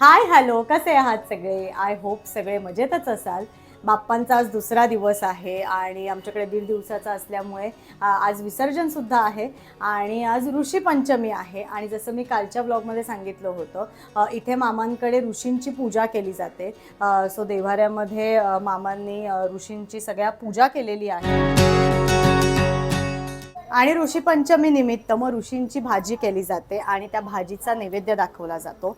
Hi hello कसे आहात सगळे? आय होप सगळे मजेतच असाल. बाप्पांचा आज दुसरा दिवस आहे आणि आमच्याकडे दीड दिवसाचा असल्यामुळे आज विसर्जन सुद्धा आहे आणि आज ऋषी पंचमी आहे. आणि जसं मी कालच्या ब्लॉगमध्ये सांगितलं होतं इथे मामांकडे ऋषींची पूजा केली जाते. सो देवाऱ्यामध्ये मामांनी ऋषींची सगळ्या पूजा केलेली आहे. आणि ऋषी पंचमी निमित्त मग ऋषींची भाजी केली जाते आणि त्या भाजीचा नैवेद्य दाखवला जातो.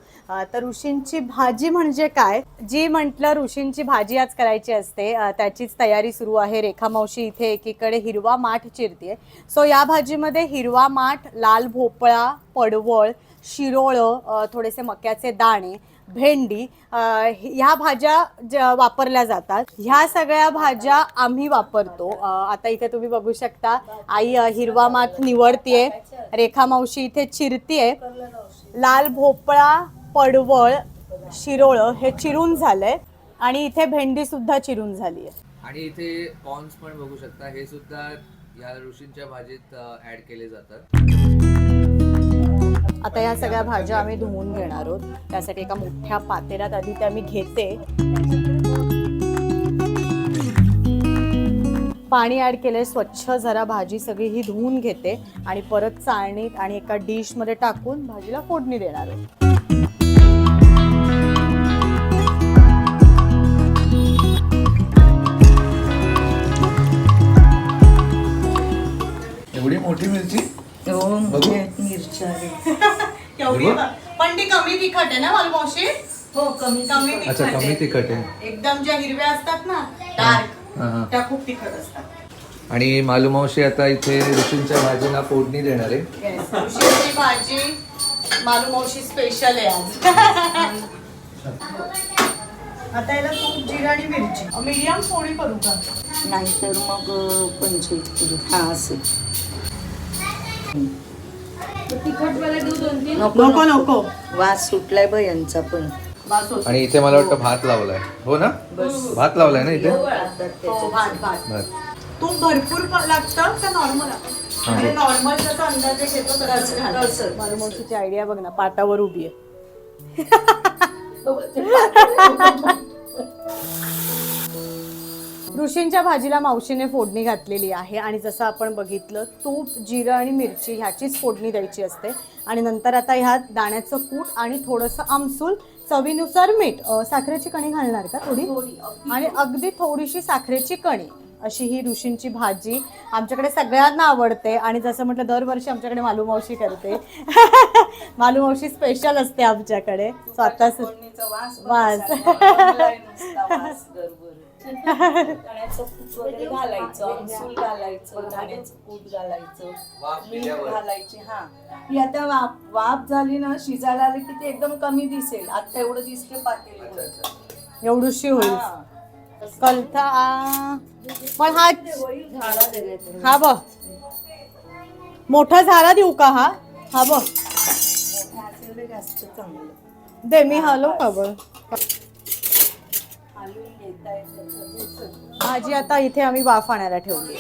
तर ऋषींची भाजी म्हणजे काय? जी म्हटलं ऋषींची भाजी आज करायची असते त्याचीच तयारी सुरू आहे. रेखा मावशी इथे एकीकडे हिरवा माठ चिरते सो या भाजीमध्ये हिरवा माठ लाल भोपळा पडवळ शिरोळं थोडेसे मक्याचे दाणे भेंडी ह्या भाज्या ज्या वापरल्या जातात. ह्या सगळ्या भाज्या आम्ही वापरतो. आता इथे तुम्ही बघू शकता आई हिरवा मात निवडतीये रेखा मावशी इथे चिरतीये. लाल भोपळा पडवळ शिरोळ हे चिरून झालंय आणि इथे भेंडी सुद्धा चिरून झाली आहे आणि इथे कॉर्न्स पण बघू शकता हे सुद्धा या ऋषींच्या भाजीत ऍड केले जातात. आता या सगळ्या भाज्या आम्ही धुवून घेणार आहोत. त्यासाठी एका मोठ्या पातेल्यात आधी त्या मी घेते. पाणी ॲड केलंय स्वच्छ जरा भाजी सगळी ही धुवून घेते आणि परत चाळणीत आणि एका डिशमध्ये टाकून भाजीला फोडणी देणार आहोत. एवढी मोठी मिरची? पण ती कमी तिखट आहे ना मालमावशी हो कमी कमी अच्छा तिखट कमी आहे. तिखट आहे. एकदम ज्या हिरव्या असतात ना डार्क हा, हा. त्या खूप तिखट असतात. आणि मालूमावशी आता इथे ऋषींच्या भाजीला फोडणी देणार आहे. Yes. ऋषीची भाजी मालू मावशी स्पेशल आहे आज. आता याला तूप जिरा आणि मिरची. मीडियम पोळी करू का? नाहीतर मग करू हा असे. नको नको नको. वास सुटलाय ब यांचा पण. आणि इथे मला वाटतं भात लावलाय. हो ना? भात लावलाय ना इथे? हो, भात भात भात तूप भरपूर लागतं का नॉर्मल म्हणजे नॉर्मल जसं अंदाजे घेतो तसं. तसं. मालू मावशीची आयडिया बघ ना पाटावर उभी आहे. ऋषींच्या भाजीला मावशीने फोडणी घातलेली आहे आणि जसं आपण बघितलं तूप जिरं आणि मिरची ह्याचीच फोडणी द्यायची असते. आणि नंतर आता ह्यात दाण्याचं कूट आणि थोडंसं आमसूल चवीनुसार मीठ साखरेची कणी घालणार का थोडी? आणि अगदी थोडीशी साखरेची कणी अशी ही ऋषींची भाजी आमच्याकडे सगळ्यांना आवडते. आणि जसं म्हटलं दरवर्षी आमच्याकडे मालू मावशी करते. मालू मावशी स्पेशल असते आमच्याकडे. स्वतः वास वगैरे घालायचं अमसूल घालायचं दाण्याचं कूट घालायचं मीठ घालायची हा. ही आता वाफ वाफ झाली ना शिजायला आली की ते एकदम कमी दिसेल. आता एवढं दिसते पातेली. एवढीशी होईल. कलथा आ. पण हा हा बघ. मोठा झाला देऊ का हा? हा जास्त चांगलं. दे मी हलो का येतं भाजी आता इथे आम्ही वाफ आणायला ठेवली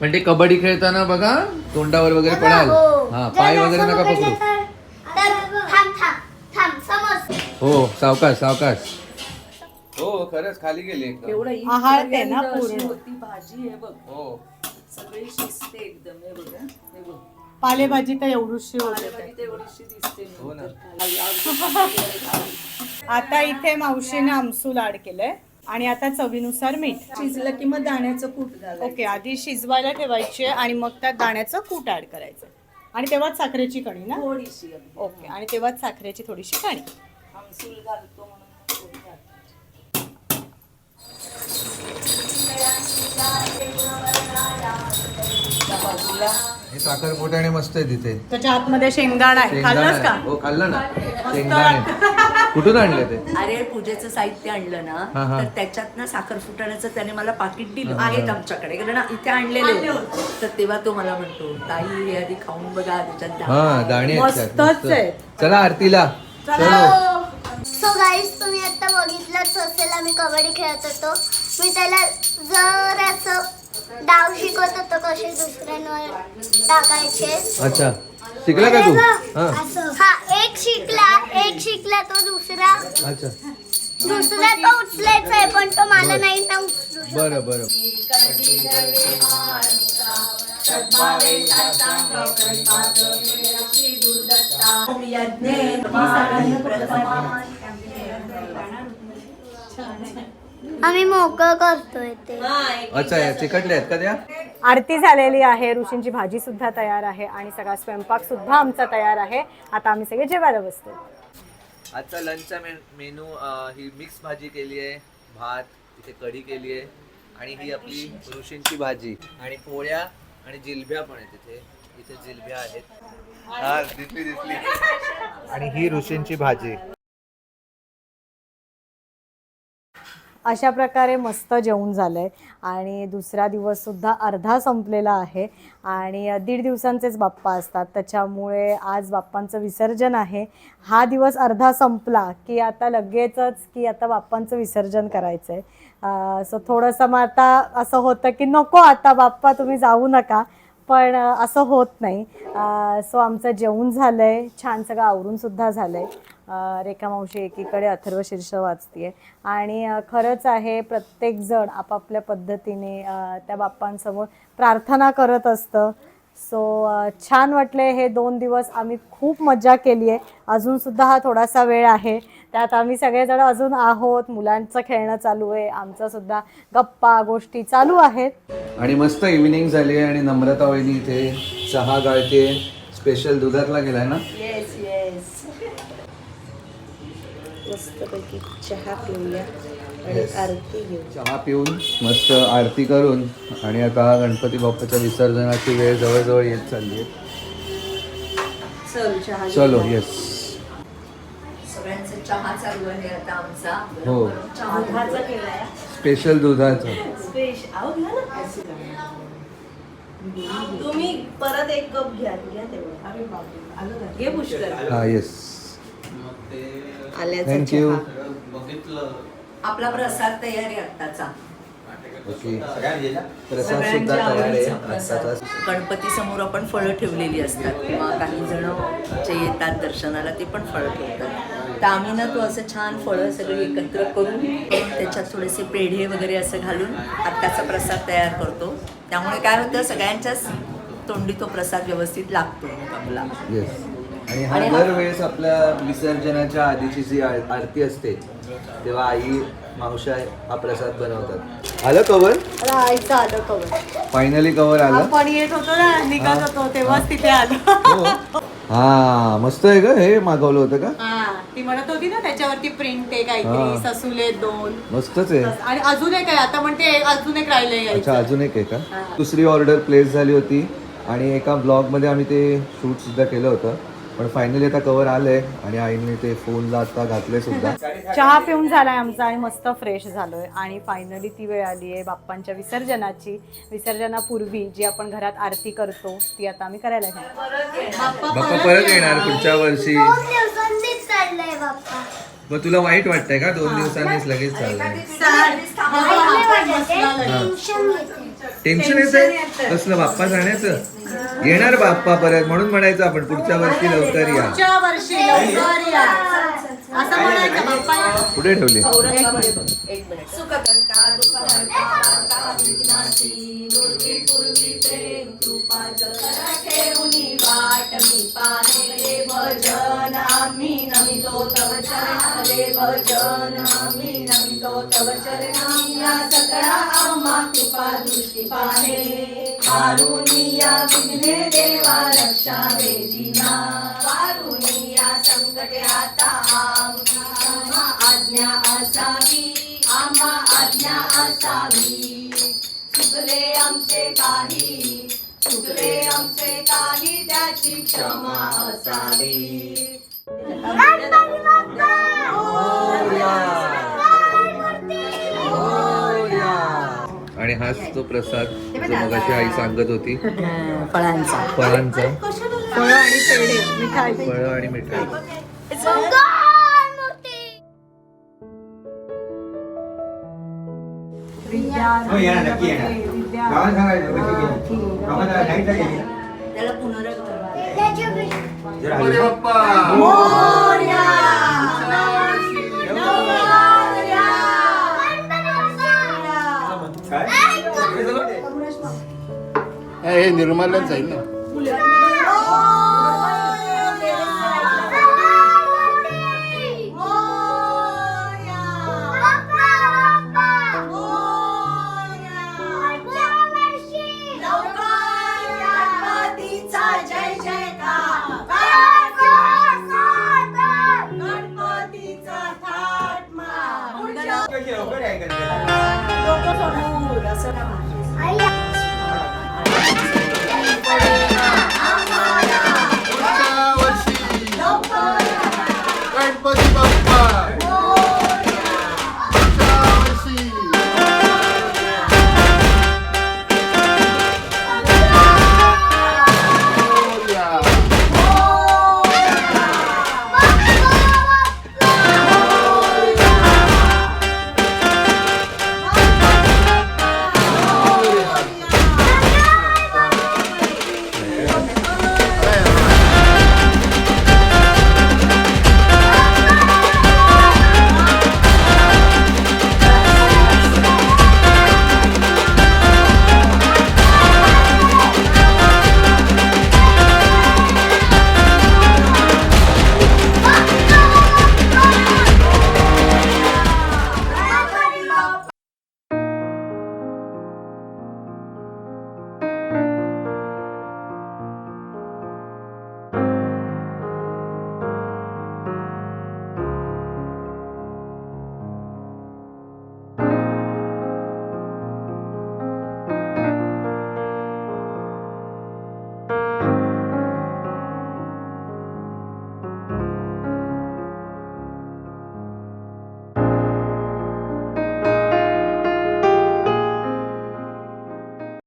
पण ते कबड्डी खेळताना बघा तोंडावर वगैरे पडाल. हा. पाय वगैरे नका पकडू. हो सावकाश सावकाश. हो खरंच खाली गेली एकदम. एवढं ही आहार ते ना पर्यंत अशी पूर्ण. होती भाजी आहे बघ. हो. सगळी शिजते एकदम हे बघ हं. हे बघ. पालेभाजी तर एवढीशी होते. पालेभाजी तर एवढीशी दिसते हो. आता इथे मावशीने आमसूल ऍड केलंय आणि आता चवीनुसार मीठ. शिजलं की मग दाण्याचं कूट घालायचं. ओके आधी शिजवायला ठेवायचे आणि मग त्यात दाण्याचं कूट ऍड करायचं. आणि तेव्हाच साखरेची कणी ना? थोडीशी अगदी. ओके आणि तेव्हाच साखरेची थोडीशी कणी. आमसूल घालतो म्हणून थोडी. बाजूला. हे साखरपुड्याने मस्त आहे तिथे. त्याच्या आतमध्ये शेंगदाणा आहे. शेंगदाणे खाल्लंस का? हो खाल्लं ना. शेंगदाणे. कुठून आणले ते? अरे पूजेचं साहित्य आणलं ना हा. तर त्याच्यात ना साखर फुटाण्याचं त्याने मला पाकिट दिलं आहेत आमच्याकडे. कारण इथे आणलेले होते. तर तेव्हा तो मला म्हणतो ताई हे आधी खाऊन बघा त्याच्यात दाणे हा दाणे आहेत त्यात, मस्तच मस्त. आहेत. चला आरतीला. चलो. सो गाईस तुम्ही आता बघितलंच असेल आम्ही कबड्डी खेळत होतो. मी त्याला जर असं डाव शिकवत होतो कसे दुसऱ्यांवर टाकायचे. अच्छा. शिकला का तू? हे हा. असं. हा एक शिकला एक शिकला तो दुसरा. अच्छा. दुसरा तो उचलायचा आहे पण तो मला नाही ना उचलू. बरं बरं. आम्ही मोकळं करतोय ते अच्छा या चिकटल्या आहेत का त्या? आरती झालेली आहे ऋषींची भाजी सुद्धा तयार आहे आणि सगळा स्वयंपाक सुद्धा आमचा तयार आहे. आता आम्ही सगळे जेवायला बसतो. आजचा लंचचा मेनू ही मिक्स भाजी केली आहे भात इथे कढी केली आहे आणि ही आपली ऋषींची भाजी. आणि पोळ्या आणि जिलब्या पण आहेत इथे. इथे जिलब्या आहेत. हा दिसली दिसली. आणि ही ऋषींची भाजी. अशा प्रकारे मस्त जेवण झालं आहे आणि दुसरा दिवससुद्धा अर्धा संपलेला आहे. आणि दीड दिवसांचेच बाप्पा असतात. त्याच्यामुळे आज बाप्पांचं विसर्जन आहे. हा दिवस अर्धा संपला की आता लगेचच की आता बाप्पांचं विसर्जन करायचं आहे सो थोडंसं मग आता असं होतं की नको आता बाप्पा तुम्ही जाऊ नका. पण असं होत नाही. सो आमचं जेवण झालं आहे छान सगळं आवरूनसुद्धा झालं आहे रेखा मावशी एकीकडे अथर्व शीर्ष वाचते आणि खरंच आहे प्रत्येकजण आपापल्या पद्धतीने त्या बाप्पांसमोर प्रार्थना करत असतं. सो छान वाटले हे दोन दिवस. आम्ही खूप मजा केली आहे अजूनसुद्धा हा थोडासा वेळ आहे. त्यात आम्ही सगळेजण अजून आहोत. मुलांचं खेळणं चालू आहे. आमचंसुद्धा गप्पा गोष्टी चालू आहेत. आणि मस्त इव्हिनिंग झाली आहे आणि नम्रता वहिनी इथे चहा गाळते स्पेशल दुधातला गेलाय ना? मस्तपैकी चहा पिऊया आणि आरती घेऊ. चहा पिऊन मस्त आरती करून आणि आता गणपती बाप्पाच्या विसर्जनाची वेळ जवळजवळ येत चालली आहे. चल येस सगळ्यांचा चहा चालू आहे आता आमचा. हो. चहा दुधाचा. केलाय स्पेशल दुधाचा तुम्ही परत एक कप घ्या घ्या तेवढं. घे पुष्कर हा येस आल्याचा चहा आपला प्रसाद तयार आहे आत्ताचा. ओके. प्रसाद सुद्धा तयार आहे. आत्ताचा गणपती समोर आपण फळं ठेवलेली असतात. किंवा काही जण जे येतात दर्शनाला ते पण फळं ठेवतात. तर आम्ही ना तो असं छान फळं सगळी एकत्र करून करून त्याच्यात थोडेसे पेढे वगैरे असं घालून आत्ताचा प्रसाद तयार करतो. त्यामुळे काय होतं सगळ्यांच्याच तोंडी तो प्रसाद व्यवस्थित लागतो मग आपला येस आणि हा दरवेळेस आपल्या विसर्जनाच्या आधीची जी आरती असते तेव्हा आई मावशा हा प्रसाद बनवतात. आलं कवर आईचं आलं कवर फायनली कवर आलं? आपण येत होतो ना निघत होतो तेव्हाच तिथे आलो. हो. हा मस्त आहे का हे मागवलं होतं का? हा ती म्हणत होती ना त्याच्यावरती प्रिंट आहे हा. काहीतरी ससुले दोन. मस्तच आहे. आणि अजून एक आहे आता म्हणते अजून एक राहिले अच्छा अजून एक आहे का? दुसरी ऑर्डर प्लेस झाली होती आणि एका ब्लॉगमध्ये आम्ही ते शूट सुद्धा केलं होतं. पण फायनली आता कवर आलंय आणि आईने ते फोनला आता घातले सुद्धा. चहा पिऊन झालाय आमचा आणि मस्त फ्रेश झालोय. आणि फायनली ती वेळ आली आहे बाप्पांच्या विसर्जनाची. विसर्जनापूर्वी जी आपण घरात आरती करतो ती आता आम्ही करायला बाप्पा परत येणार. पुढच्या वर्षी. मग तुला वाईट वाटतंय का? दोन दिवसांनीच लगेच चाललंय. टेन्शन येत. कसलं बाप्पा जाण्याचं? येणार बाप्पा परत म्हणून म्हणायचं आपण पुढच्या वर्षी लवकर या पुढच्या वर्षी लवकर या असं म्हणायचं बाप्पा या. कुठे ठेवली एक मिनिट सुखकर्ता दुःखहर्ता विघ्नाची दुर्वी पूर्वी प्रेम कृपा जरा ठेवणी वाट मी पाहे भजन आम्ही नमितो तव चरणाले भजन आम्ही नमितो तव चरणी या सगळा आम्हा कृपा दृष्टी पाहे वारुनिया विघ्ने देवा रक्षा वेदिना. वारुनिया संकटे आता आम्हा आज्ञा असावी आम्हा आज्ञा असावी. चुकले आमचे काही चुकले आमचे काही त्याची क्षमा असावी. आणि हाच तो प्रसाद जो मगाशी आई सांगत होती. फळांचा. फळांचा. फळं आणि पेढे मिठाई. फळं आणि मिठाई. मंगल मूर्ती हे निर्माल्यच जाईल ना.